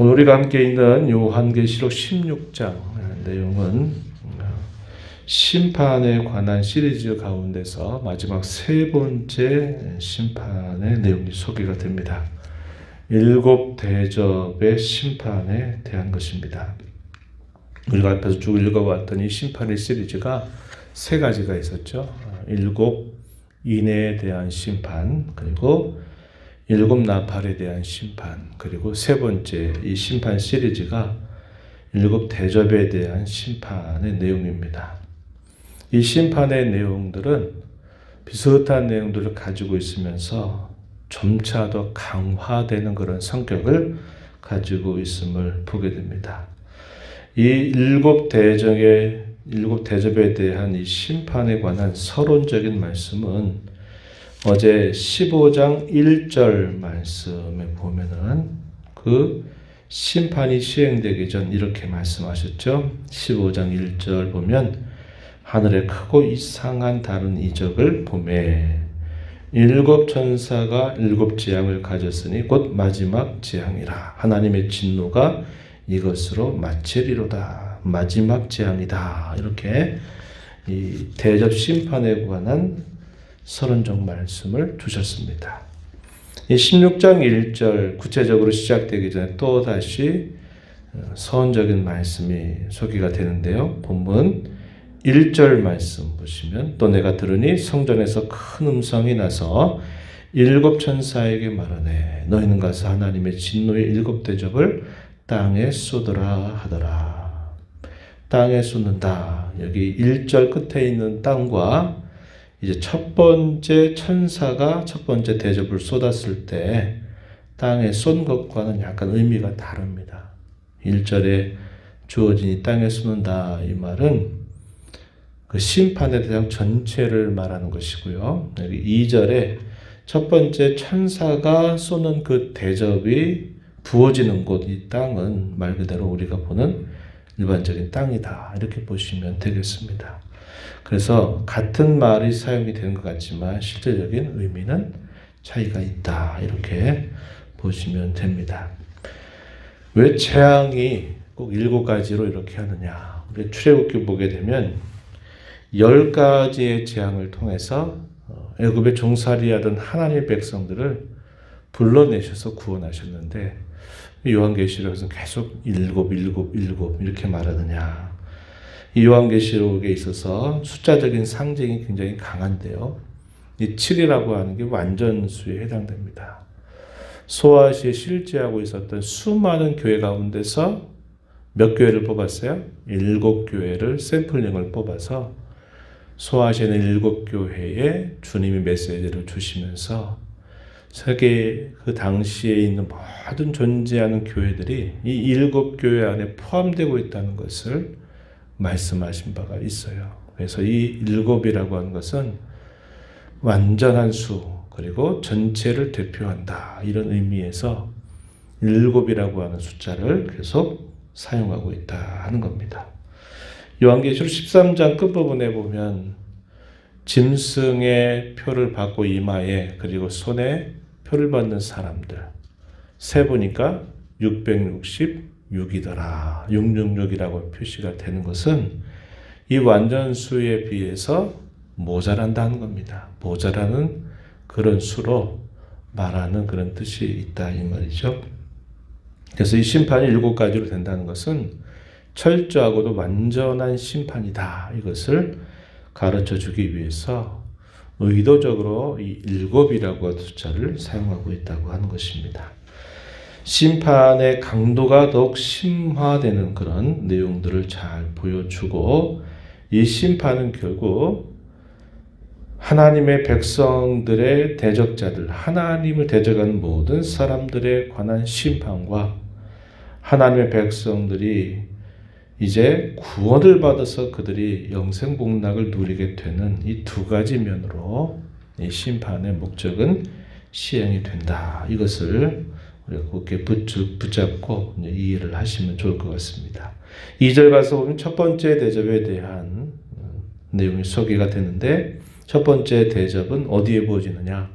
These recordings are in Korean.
오늘 우리가 함께 있는 요한계시록 16장 내용은 심판에 관한 시리즈 가운데서 마지막 세 번째 심판의 내용이 소개가 됩니다. 일곱 대접의 심판에 대한 것입니다. 우리가 앞에서 쭉 읽어왔던 이 심판의 시리즈가 세 가지가 있었죠. 일곱 인애에 대한 심판, 그리고 일곱 나팔에 대한 심판, 그리고 세 번째 이 심판 시리즈가 일곱 대접에 대한 심판의 내용입니다. 이 심판의 내용들은 비슷한 내용들을 가지고 있으면서 점차 더 강화되는 그런 성격을 가지고 있음을 보게 됩니다. 이 일곱 대정의 일곱 대접에 대한 이 심판에 관한 서론적인 말씀은 어제 15장 1절 말씀에 보면은 그 심판이 시행되기 전 이렇게 말씀하셨죠. 15장 1절 보면 하늘에 크고 이상한 다른 이적을 보매. 일곱 천사가 일곱 재앙을 가졌으니 곧 마지막 재앙이라. 하나님의 진노가 이것으로 마치리로다. 마지막 재앙이다. 이렇게 이 대접 심판에 관한 서론적 말씀을 주셨습니다. 이 16장 1절 구체적으로 시작되기 전에 또 다시 서원적인 말씀이 소개가 되는데요. 본문 1절 말씀 보시면 또 내가 들으니 성전에서 큰 음성이 나서 일곱 천사에게 말하네 너희는 가서 하나님의 진노의 일곱 대접을 땅에 쏟으라 하더라. 땅에 쏟는다. 여기 1절 끝에 있는 땅과 이제 첫 번째 천사가 첫 번째 대접을 쏟았을 때 땅에 쏜 것과는 약간 의미가 다릅니다. 1절에 주어진 이 땅에 쏟는다 이 말은 그 심판에 대한 전체를 말하는 것이고요. 여기 2절에 첫 번째 천사가 쏘는 그 대접이 부어지는 곳 이 땅은 말 그대로 우리가 보는 일반적인 땅이다. 이렇게 보시면 되겠습니다. 그래서 같은 말이 사용이 되는 것 같지만 실제적인 의미는 차이가 있다. 이렇게 보시면 됩니다. 왜 재앙이 꼭 일곱 가지로 이렇게 하느냐? 우리 출애굽기 보게 되면 열 가지의 재앙을 통해서 어, 애굽에 종살이하던 하나님의 백성들을 불러내셔서 구원하셨는데 요한계시록에서 계속 일곱 일곱 일곱 이렇게 말하느냐? 이 요한계시록에 있어서 숫자적인 상징이 굉장히 강한데요. 이 7이라고 하는 게 완전수에 해당됩니다. 소아시에 실제하고 있었던 수많은 교회 가운데서 몇 교회를 뽑았어요? 일곱 교회를 샘플링을 뽑아서 소아시는 일곱 교회에 주님이 메시지를 주시면서 세계 그 당시에 있는 모든 존재하는 교회들이 이 일곱 교회 안에 포함되고 있다는 것을 말씀하신 바가 있어요. 그래서 이 일곱이라고 하는 것은 완전한 수 그리고 전체를 대표한다 이런 의미에서 일곱이라고 하는 숫자를 계속 사용하고 있다 하는 겁니다. 요한계시록 13장 끝부분에 보면 짐승의 표를 받고 이마에 그리고 손에 표를 받는 사람들 세 보니까 666이더라. 666이라고 표시가 되는 것은 이 완전수에 비해서 모자란다는 겁니다. 모자라는 그런 수로 말하는 그런 뜻이 있다 이 말이죠. 그래서 이 심판이 일곱 가지로 된다는 것은 철저하고도 완전한 심판이다. 이것을 가르쳐 주기 위해서 의도적으로 이 일곱이라고 하는 숫자를 사용하고 있다고 하는 것입니다. 심판의 강도가 더욱 심화되는 그런 내용들을 잘 보여주고 이 심판은 결국 하나님의 백성들의 대적자들, 하나님을 대적하는 모든 사람들에 관한 심판과 하나님의 백성들이 이제 구원을 받아서 그들이 영생 복락을 누리게 되는 이 두 가지 면으로 이 심판의 목적은 시행이 된다. 이것을 우리가 그렇게 붙잡고 이해를 하시면 좋을 것 같습니다. 2절 가서 보면 첫 번째 대접에 대한 내용이 소개가 되는데 첫 번째 대접은 어디에 부어지느냐?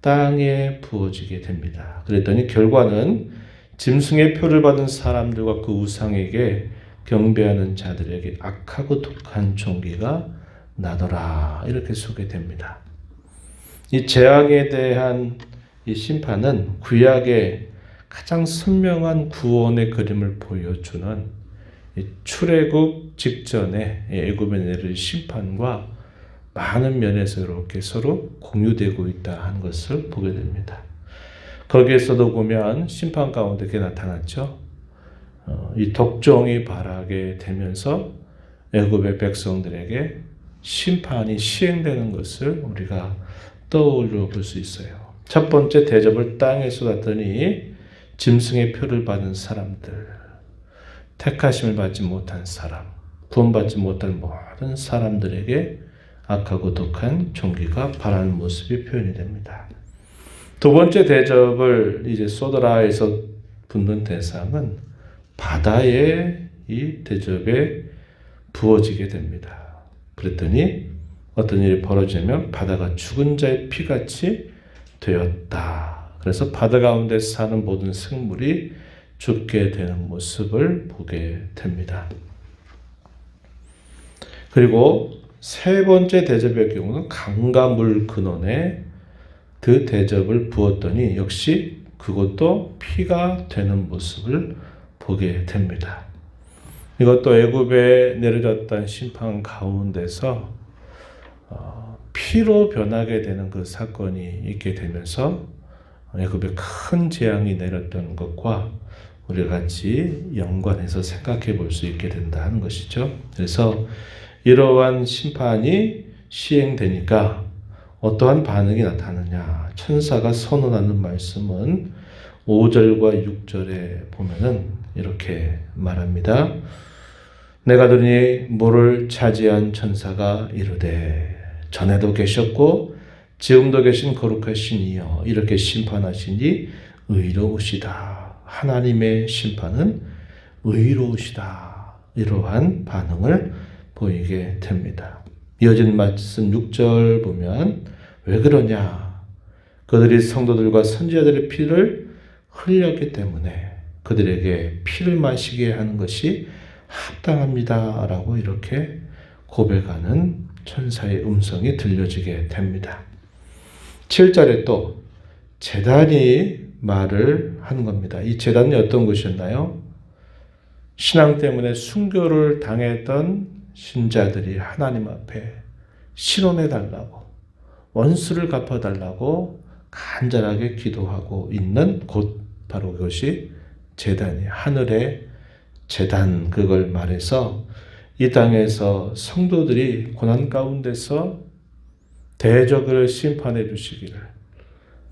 땅에 부어지게 됩니다. 그랬더니 결과는 짐승의 표를 받은 사람들과 그 우상에게 경배하는 자들에게 악하고 독한 종기가 나더라 이렇게 소개됩니다. 이 재앙에 대한 이 심판은 구약의 가장 선명한 구원의 그림을 보여주는 이 출애굽 직전에 애굽에 내릴 심판과 많은 면에서 이렇게 서로 공유되고 있다 하는 것을 보게 됩니다. 거기에서도 보면 심판 가운데 게 나타났죠. 어, 이 독종이 발하게 되면서 애굽의 백성들에게 심판이 시행되는 것을 우리가 떠올려 볼 수 있어요. 첫 번째 대접을 땅에 쏟았더니 짐승의 표를 받은 사람들, 택하심을 받지 못한 사람, 구원받지 못한 모든 사람들에게 악하고 독한 종기가 바라는 모습이 표현이 됩니다. 두 번째 대접을 이제 소드라에서 붙는 대상은 바다의 이 대접에 부어지게 됩니다. 그랬더니 어떤 일이 벌어지면 바다가 죽은 자의 피같이 되었다. 그래서 바다 가운데 사는 모든 생물이 죽게 되는 모습을 보게 됩니다. 그리고 세 번째 대접의 경우는 강과 물 근원에 그 대접을 부었더니 역시 그것도 피가 되는 모습을 보게 됩니다. 이것도 애굽에 내려졌던 심판 가운데서 어, 피로 변하게 되는 그 사건이 있게 되면서 애굽에 큰 재앙이 내렸던 것과 우리 같이 연관해서 생각해 볼 수 있게 된다는 것이죠. 그래서 이러한 심판이 시행되니까 어떠한 반응이 나타나느냐. 천사가 선언하는 말씀은 5절과 6절에 보면은 이렇게 말합니다. 내가 들으니 모를 차지한 천사가 이르되 전에도 계셨고 지금도 계신 거룩하신 이여 이렇게 심판하시니 의로우시다. 하나님의 심판은 의로우시다. 이러한 반응을 보이게 됩니다. 이어진 말씀 6절 보면 왜 그러냐? 그들이 성도들과 선지자들의 피를 흘렸기 때문에 그들에게 피를 마시게 하는 것이 합당합니다 라고 이렇게 고백하는 천사의 음성이 들려지게 됩니다. 7절에 또 재단이 말을 하는 겁니다. 이 재단이 어떤 것이었나요? 신앙 때문에 순교를 당했던 신자들이 하나님 앞에 신원해 달라고 원수를 갚아 달라고 간절하게 기도하고 있는 곳 바로 그것이 재단이 하늘의 재단 그걸 말해서 이 땅에서 성도들이 고난 가운데서 대적을 심판해 주시기를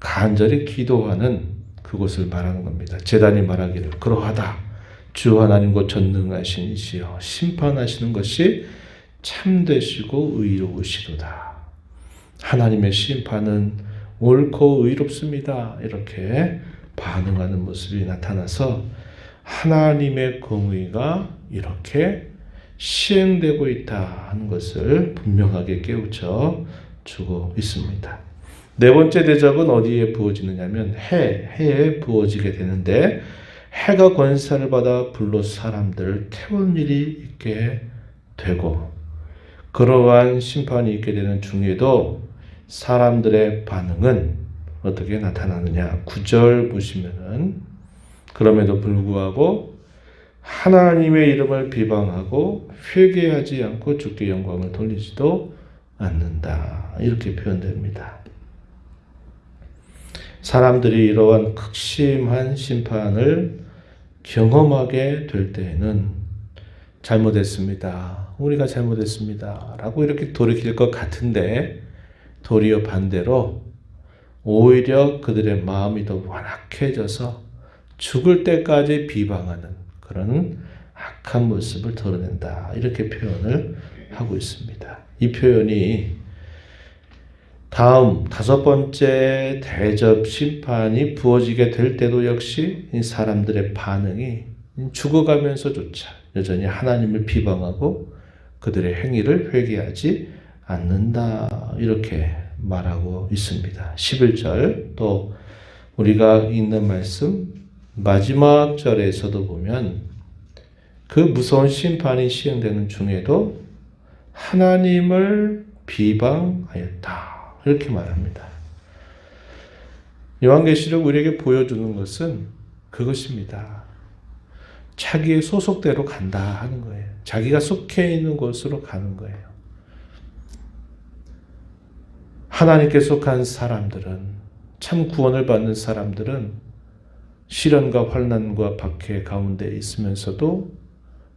간절히 기도하는 그곳을 말하는 겁니다. 재단이 말하기를 그러하다. 주 하나님 곧 전능하신 이시여 심판하시는 것이 참되시고 의로우시도다. 하나님의 심판은 옳고 의롭습니다. 이렇게 반응하는 모습이 나타나서 하나님의 공의가 이렇게 시행되고 있다 하는 것을 분명하게 깨우쳐 주고 있습니다. 네 번째 대접은 어디에 부어지느냐면 해, 해에 부어지게 되는데 해가 권세를 받아 불로 사람들을 태운 일이 있게 되고 그러한 심판이 있게 되는 중에도 사람들의 반응은 어떻게 나타나느냐. 9절 보시면은 그럼에도 불구하고 하나님의 이름을 비방하고 회개하지 않고 주께 영광을 돌리지도 않는다. 이렇게 표현됩니다. 사람들이 이러한 극심한 심판을 경험하게 될 때에는 잘못했습니다. 우리가 잘못했습니다. 라고 이렇게 돌이킬 것 같은데 도리어 반대로 오히려 그들의 마음이 더 완악해져서 죽을 때까지 비방하는 그런 악한 모습을 드러낸다. 이렇게 표현을 하고 있습니다. 이 표현이 다음 다섯 번째 대접 심판이 부어지게 될 때도 역시 사람들의 반응이 죽어가면서조차 여전히 하나님을 비방하고 그들의 행위를 회개하지 않는다. 이렇게 말하고 있습니다. 11절 또 우리가 읽는 말씀 마지막 절에서도 보면 그 무서운 심판이 시행되는 중에도 하나님을 비방하였다. 이렇게 말합니다. 요한계시록 우리에게 보여주는 것은 그것입니다. 자기의 소속대로 간다 하는 거예요. 자기가 속해 있는 곳으로 가는 거예요. 하나님께 속한 사람들은 참 구원을 받는 사람들은 시련과 환난과 박해 가운데 있으면서도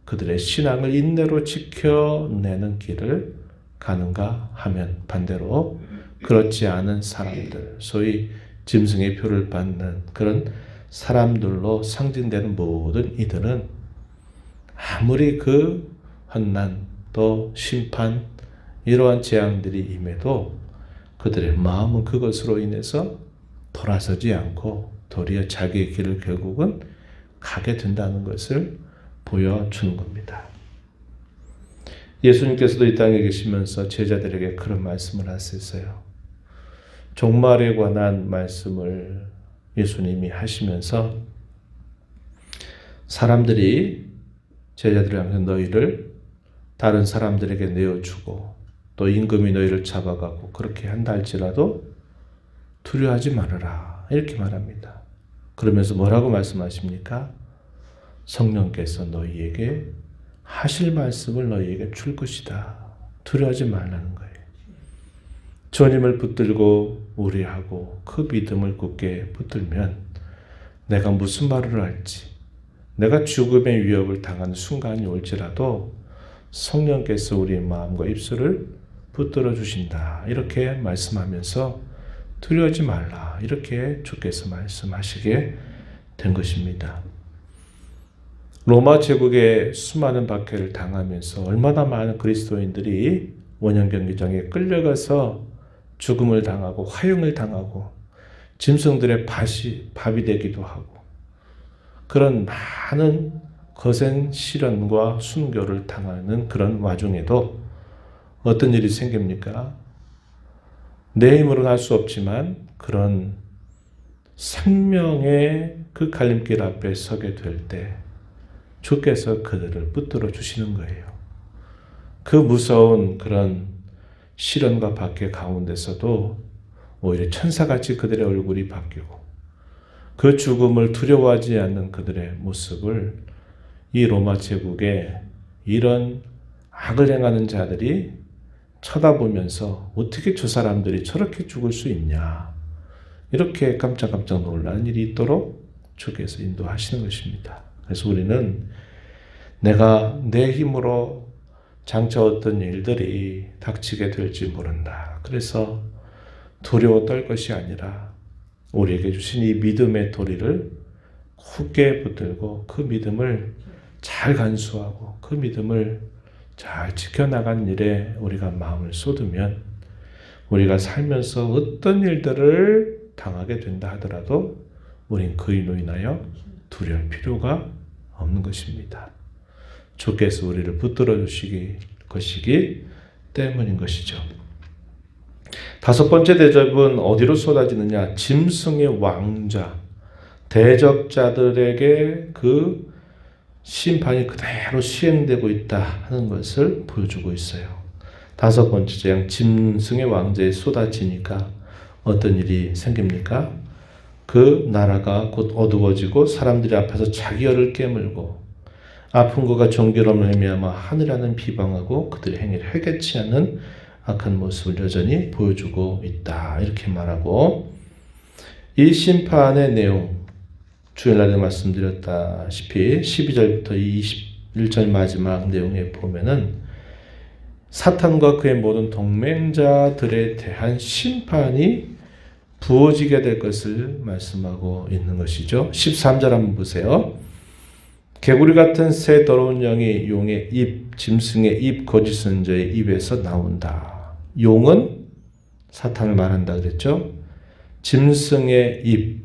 그들의 신앙을 인내로 지켜내는 길을 가는가 하면 반대로 그렇지 않은 사람들, 소위 짐승의 표를 받는 그런 사람들로 상징되는 모든 이들은 아무리 그 환난 또 심판 이러한 재앙들이 임해도 그들의 마음은 그것으로 인해서 돌아서지 않고 도리어 자기의 길을 결국은 가게 된다는 것을 보여주는 겁니다. 예수님께서도 이 땅에 계시면서 제자들에게 그런 말씀을 하셨어요. 종말에 관한 말씀을 예수님이 하시면서 사람들이 제자들을 향해 너희를 다른 사람들에게 내어주고 또 임금이 너희를 잡아가고 그렇게 한다 할지라도 두려워하지 말아라 이렇게 말합니다. 그러면서 뭐라고 말씀하십니까? 성령께서 너희에게 하실 말씀을 너희에게 줄 것이다. 두려워하지 말라는 거예요. 주님을 붙들고 우리하고 그 믿음을 굳게 붙들면 내가 무슨 말을 할지 내가 죽음의 위협을 당하는 순간이 올지라도 성령께서 우리의 마음과 입술을 붙들어 주신다. 이렇게 말씀하면서 두려워하지 말라. 이렇게 주께서 말씀하시게 된 것입니다. 로마 제국의 수많은 박해를 당하면서 얼마나 많은 그리스도인들이 원형 경기장에 끌려가서 죽음을 당하고 화형을 당하고 짐승들의 밥이, 밥이 되기도 하고 그런 많은 거센 시련과 순교를 당하는 그런 와중에도 어떤 일이 생깁니까? 내 힘으로는 할 수 없지만 그런 생명의 그 갈림길 앞에 서게 될 때 주께서 그들을 붙들어 주시는 거예요. 그 무서운 그런 시련과 박해 가운데서도 오히려 천사같이 그들의 얼굴이 바뀌고 그 죽음을 두려워하지 않는 그들의 모습을 이 로마 제국의 이런 악을 행하는 자들이 쳐다보면서 어떻게 저 사람들이 저렇게 죽을 수 있냐. 이렇게 깜짝깜짝 놀라는 일이 있도록 주께서 인도하시는 것입니다. 그래서 우리는 내가 내 힘으로 장차 어떤 일들이 닥치게 될지 모른다. 그래서 두려워 떨 것이 아니라 우리에게 주신 이 믿음의 도리를 굳게 붙들고 그 믿음을 잘 간수하고 그 믿음을 잘 지켜나간 일에 우리가 마음을 쏟으면 우리가 살면서 어떤 일들을 당하게 된다 하더라도 우린 그인로 인하여 두려울 필요가 없는 것입니다. 주께서 우리를 붙들어 주시기 것이기 때문인 것이죠. 다섯 번째 대접은 어디로 쏟아지느냐? 짐승의 왕자, 대적자들에게 그 심판이 그대로 시행되고 있다 하는 것을 보여주고 있어요. 다섯 번째 장 짐승의 왕자에 쏟아지니까 어떤 일이 생깁니까? 그 나라가 곧 어두워지고 사람들이 앞에서 자기 열을 깨물고 아픈 것과 정결함을 의미하며 하늘하는 비방하고 그들의 행위를 회개치 않는 악한 모습을 여전히 보여주고 있다. 이렇게 말하고 이 심판의 내용 주일날에 말씀드렸다시피 12절부터 21절 마지막 내용에 보면은 사탄과 그의 모든 동맹자들에 대한 심판이 부어지게 될 것을 말씀하고 있는 것이죠. 13절 한번 보세요. 개구리 같은 새 더러운 영이 용의 입, 짐승의 입, 거짓 선자의 입에서 나온다. 용은 사탄을 말한다 그랬죠. 짐승의 입,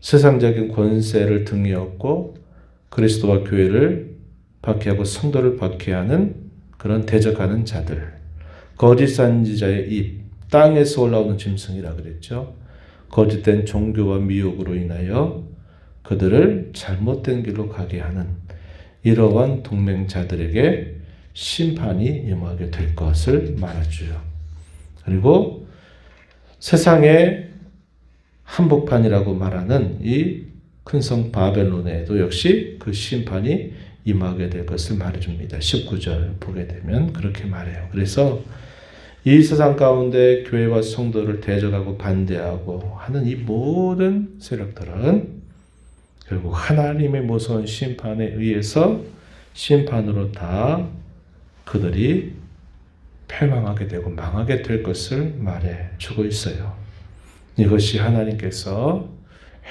세상적인 권세를 등에 업고 그리스도와 교회를 박해하고 성도를 박해하는 그런 대적하는 자들. 거짓 선지자의 입, 땅에서 올라오는 짐승이라 그랬죠. 거짓된 종교와 미혹으로 인하여 그들을 잘못된 길로 가게 하는 이러한 동맹자들에게 심판이 임하게 될 것을 말해주요. 그리고 세상의 한복판이라고 말하는 이 큰 성 바벨론에도 역시 그 심판이 임하게 될 것을 말해줍니다. 19절 보게 되면 그렇게 말해요. 그래서 이 세상 가운데 교회와 성도를 대적하고 반대하고 하는 이 모든 세력들은 결국 하나님의 무서운 심판에 의해서 심판으로 다 그들이 패망하게 되고 망하게 될 것을 말해 주고 있어요. 이것이 하나님께서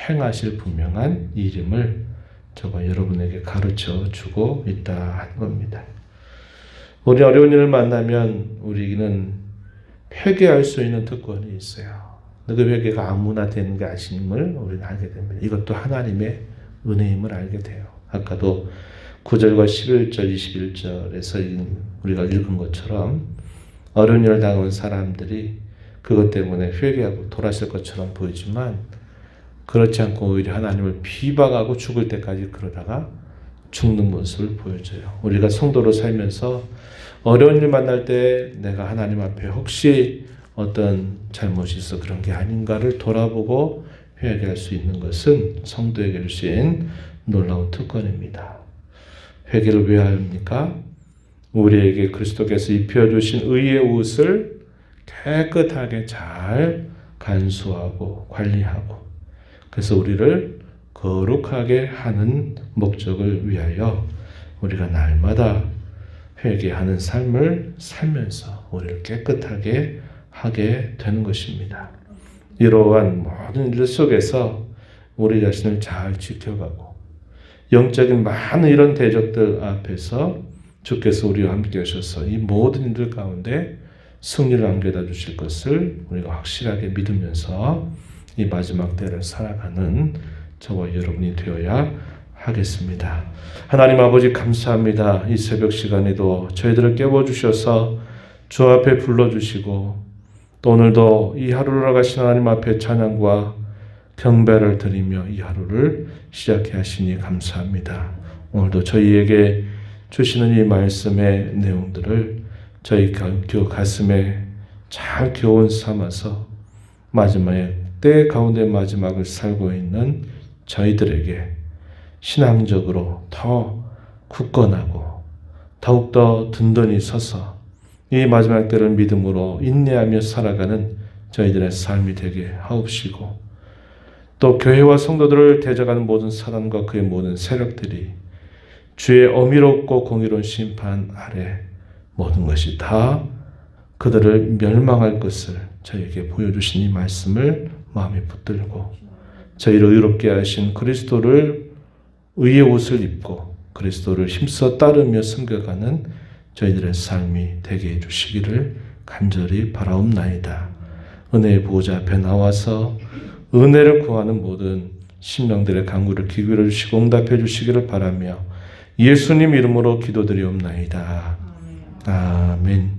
행하실 분명한 이름을 저가 여러분에게 가르쳐 주고 있다 하는 겁니다. 우리 어려운 일을 만나면 우리는 회개할 수 있는 특권이 있어요. 그 회개가 아무나 되는 게 아심을 우리는 알게 됩니다. 이것도 하나님의 은혜임을 알게 돼요. 아까도 9절과 11절, 21절에서 우리가 읽은 것처럼 어려운 일을 당한 사람들이 그것 때문에 회개하고 돌아설 것처럼 보이지만 그렇지 않고 오히려 하나님을 비방하고 죽을 때까지 그러다가 죽는 모습을 보여줘요. 우리가 성도로 살면서 어려운 일 만날 때 내가 하나님 앞에 혹시 어떤 잘못이 있어 그런 게 아닌가를 돌아보고 회개할 수 있는 것은 성도에게 주신 놀라운 특권입니다. 회개를 왜 합니까? 우리에게 그리스도께서 입혀주신 의의 옷을 깨끗하게 잘 간수하고 관리하고 그래서 우리를 거룩하게 하는 목적을 위하여 우리가 날마다 회개하는 삶을 살면서 우리를 깨끗하게 하게 되는 것입니다. 이러한 모든 일 속에서 우리 자신을 잘 지켜가고 영적인 많은 이런 대적들 앞에서 주께서 우리와 함께 하셔서 이 모든 일들 가운데 승리를 안겨다 주실 것을 우리가 확실하게 믿으면서 이 마지막 때를 살아가는 저와 여러분이 되어야 하겠습니다. 하나님 아버지 감사합니다. 이 새벽 시간에도 저희들을 깨워 주셔서 주 앞에 불러 주시고 또 오늘도 이 하루를 나가신 하나님 앞에 찬양과 경배를 드리며 이 하루를 시작해 하시니 감사합니다. 오늘도 저희에게 주시는 이 말씀의 내용들을 저희 가슴에 잘 교훈 삼아서 마지막에 때 가운데 마지막을 살고 있는 저희들에게 신앙적으로 더 굳건하고 더욱더 든든히 서서 이 마지막 때를 믿음으로 인내하며 살아가는 저희들의 삶이 되게 하옵시고 또 교회와 성도들을 대적하는 모든 사단과 그의 모든 세력들이 주의 어미롭고 공의로운 심판 아래 모든 것이 다 그들을 멸망할 것을 저에게 보여주신 이 말씀을 마음에 붙들고 저희를 의롭게 하신 그리스도를 의의 옷을 입고 그리스도를 힘써 따르며 섬겨가는 저희들의 삶이 되게 해주시기를 간절히 바라옵나이다. 은혜의 보호자 앞에 나와서 은혜를 구하는 모든 신명들의 간구를 기울여 주시고 응답해 주시기를 바라며 예수님 이름으로 기도드리옵나이다. 아멘.